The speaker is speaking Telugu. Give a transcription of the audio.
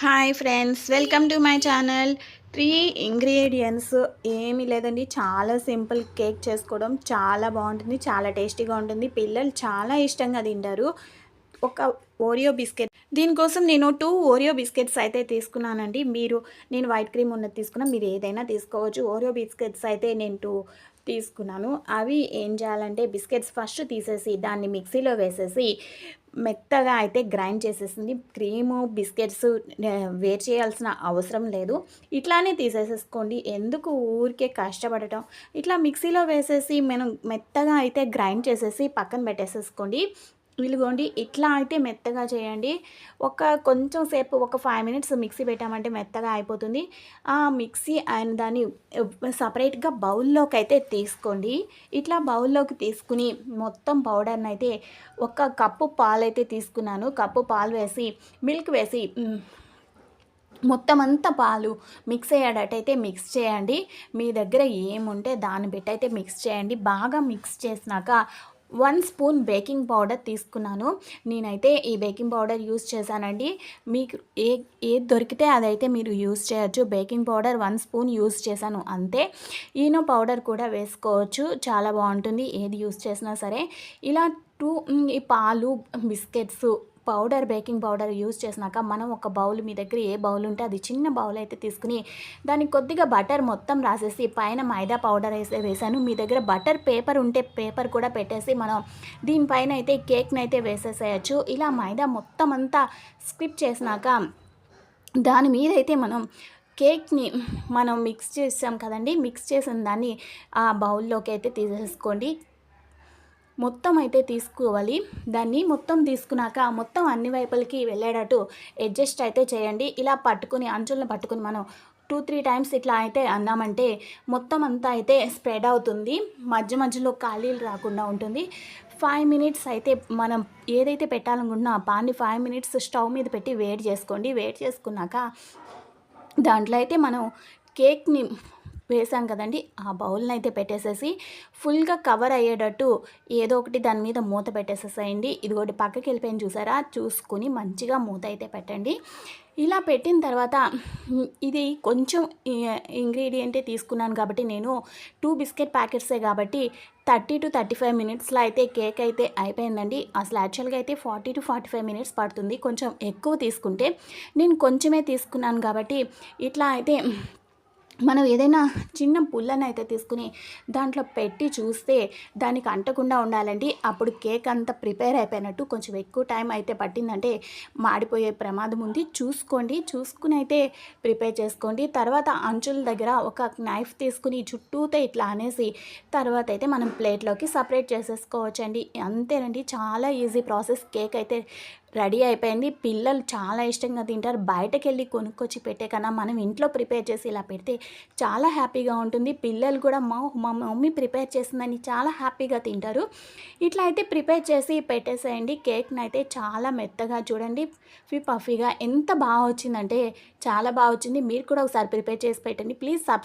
Hi friends welcome to my channel three ingredients ఏమీ లేదండి. చాలా సింపుల్ కేక్ చేసుకోవడం చాలా బాగుంటుంది చాలా టేస్టీగా ఉంటుంది. పిల్లలు చాలా ఇష్టంగా తింటారు. ఒక ఓరియో బిస్కెట్. దీనికోసం నేను టూ ఓరియో బిస్కెట్స్ అయితే తీసుకున్నానండి. మీరు నేను వైట్ క్రీమ్ ఉన్నది తీసుకున్నా మీరు ఏదైనా తీసుకోవచ్చు. ఓరియో బిస్కెట్స్ అయితే నేను టూ తీసుకున్నాను. అవి ఏం చేయాలంటే బిస్కెట్స్ ఫస్ట్ తీసేసి దాన్ని మిక్సీలో వేసేసి మెత్తగా అయితే గ్రైండ్ చేసేసింది. క్రీము బిస్కెట్స్ వేరు చేయాల్సిన అవసరం లేదు. ఇట్లానే తీసేసేసుకోండి. ఎందుకు ఊరికే కష్టపడటం? ఇట్లా మిక్సీలో వేసేసి మనం మెత్తగా అయితే గ్రైండ్ చేసేసి పక్కన పెట్టేసేసుకోండి. ఇదిగోండి ఇట్లా అయితే మెత్తగా చేయండి. ఒక కొంచెం సేపు ఒక ఫైవ్ మినిట్స్ మిక్సీ పెట్టామంటే మెత్తగా అయిపోతుంది. ఆ మిక్సీ ఆయన దాన్ని సపరేట్గా బౌల్లోకి అయితే తీసుకోండి. ఇట్లా బౌల్లోకి తీసుకుని మొత్తం పౌడర్ని అయితే ఒక కప్పు పాలు అయితే తీసుకున్నాను. కప్పు పాలు వేసి మిల్క్ వేసి మొత్తం అంతా పాలు మిక్స్ అయ్యేటట్టయితే మిక్స్ చేయండి. మీ దగ్గర ఏముంటే దాన్ని పెట్టి అయితే మిక్స్ చేయండి. బాగా మిక్స్ చేసినాక వన్ స్పూన్ బేకింగ్ పౌడర్ తీసుకున్నాను. నేనైతే ఈ బేకింగ్ పౌడర్ యూస్ చేశానండి. మీకు ఏ ఏది దొరికితే అదైతే మీరు యూస్ చేయొచ్చు. Baking powder one spoon use చేశాను అంతే. ఈనో పౌడర్ కూడా వేసుకోవచ్చు. చాలా బాగుంటుంది. ఏది యూస్ చేసినా సరే. ఇలా టూ ఈ పాలు biscuits powder baking powder use చేసినాక మనం ఒక బౌల్ మీ దగ్గర ఏ బౌల్ ఉంటే అది చిన్న బౌల్ అయితే తీసుకుని దానికి కొద్దిగా బటర్ మొత్తం రాసేసి పైన మైదా పౌడర్ వేసే వేసాను. మీ దగ్గర బటర్ పేపర్ ఉంటే పేపర్ కూడా పెట్టేసి మనం దీనిపైన అయితే కేక్ని అయితే వేసేసేయచ్చు. ఇలా మైదా మొత్తం అంతా స్క్రిప్ చేసినాక దాని మీద అయితే మనం కేక్ని మనం మిక్స్ చేసాం కదండి మిక్స్ చేసిన దాన్ని ఆ బౌల్లోకి అయితే తీసేసుకోండి. మొత్తం అయితే తీసుకోవాలి. దాన్ని మొత్తం తీసుకున్నాక మొత్తం అన్ని వైపులకి వెళ్ళేటట్టు అడ్జస్ట్ అయితే చేయండి. ఇలా పట్టుకుని అంచులను పట్టుకుని మనం టూ త్రీ టైమ్స్ ఇట్లా అయితే అన్నామంటే మొత్తం అంతా అయితే స్ప్రెడ్ అవుతుంది. మధ్య మధ్యలో ఖాళీలు రాకుండా ఉంటుంది. ఫైవ్ మినిట్స్ అయితే మనం ఏదైతే పెట్టాలనుకుంటున్నా ఆ పాన్ని ఫైవ్ మినిట్స్ స్టవ్ మీద పెట్టి వేడి చేసుకోండి. వేడి చేసుకున్నాక దాంట్లో అయితే మనం కేక్ని వేసాం కదండి. ఆ బౌల్ని అయితే పెట్టేసేసి ఫుల్గా కవర్ అయ్యేటట్టు ఏదో ఒకటి దాని మీద మూత పెట్టేసేసేయండి. ఇదిగోటి పక్కకి వెళ్ళిపోయింది చూసారా? చూసుకుని మంచిగా మూత అయితే పెట్టండి. ఇలా పెట్టిన తర్వాత ఇది కొంచెం ఇంగ్రీడియంటే తీసుకున్నాను కాబట్టి నేను టూ బిస్కెట్ ప్యాకెట్సే కాబట్టి థర్టీ టు థర్టీ ఫైవ్ మినిట్స్లో అయితే కేక్ అయితే అయిపోయిందండి. అసలు యాక్చువల్గా అయితే forty to forty five minutes పడుతుంది. కొంచెం ఎక్కువ తీసుకుంటే నేను కొంచెమే తీసుకున్నాను కాబట్టి ఇట్లా అయితే మనం ఏదైనా చిన్న పుల్లని అయితే తీసుకుని దాంట్లో పెట్టి చూస్తే దానికి అంటకుండా ఉండాలండి. అప్పుడు కేక్ అంతా ప్రిపేర్ అయిపోయినట్టు కొంచెం ఎక్కువ టైం అయితే పట్టిందంటే మాడిపోయే ప్రమాదం ఉంది. చూసుకోండి చూసుకుని అయితే ప్రిపేర్ చేసుకోండి. తర్వాత అంచుల దగ్గర ఒక నైఫ్ తీసుకుని చుట్టూతో ఇట్లా అనేసి తర్వాత అయితే మనం ప్లేట్లోకి సపరేట్ చేసేసుకోవచ్చండి. అంతేనండి చాలా ఈజీ ప్రాసెస్. కేక్ అయితే రెడీ అయిపోయింది. పిల్లలు చాలా ఇష్టంగా తింటారు. బయటకు వెళ్ళి కొనుక్కొచ్చి పెట్టే కన్నా మనం ఇంట్లో ప్రిపేర్ చేసి ఇలా పెడితే చాలా హ్యాపీగా ఉంటుంది. పిల్లలు కూడా మా మా మమ్మీ ప్రిపేర్ చేసిందని చాలా హ్యాపీగా తింటారు. ఇట్లా అయితే ప్రిపేర్ చేసి పెట్టేసేయండి. కేక్ని అయితే చాలా మెత్తగా చూడండి. ఫీ పఫీగా ఎంత బాగా వచ్చిందంటే చాలా బాగా వచ్చింది. మీరు కూడా ఒకసారి ప్రిపేర్ చేసి పెట్టండి. Please subscribe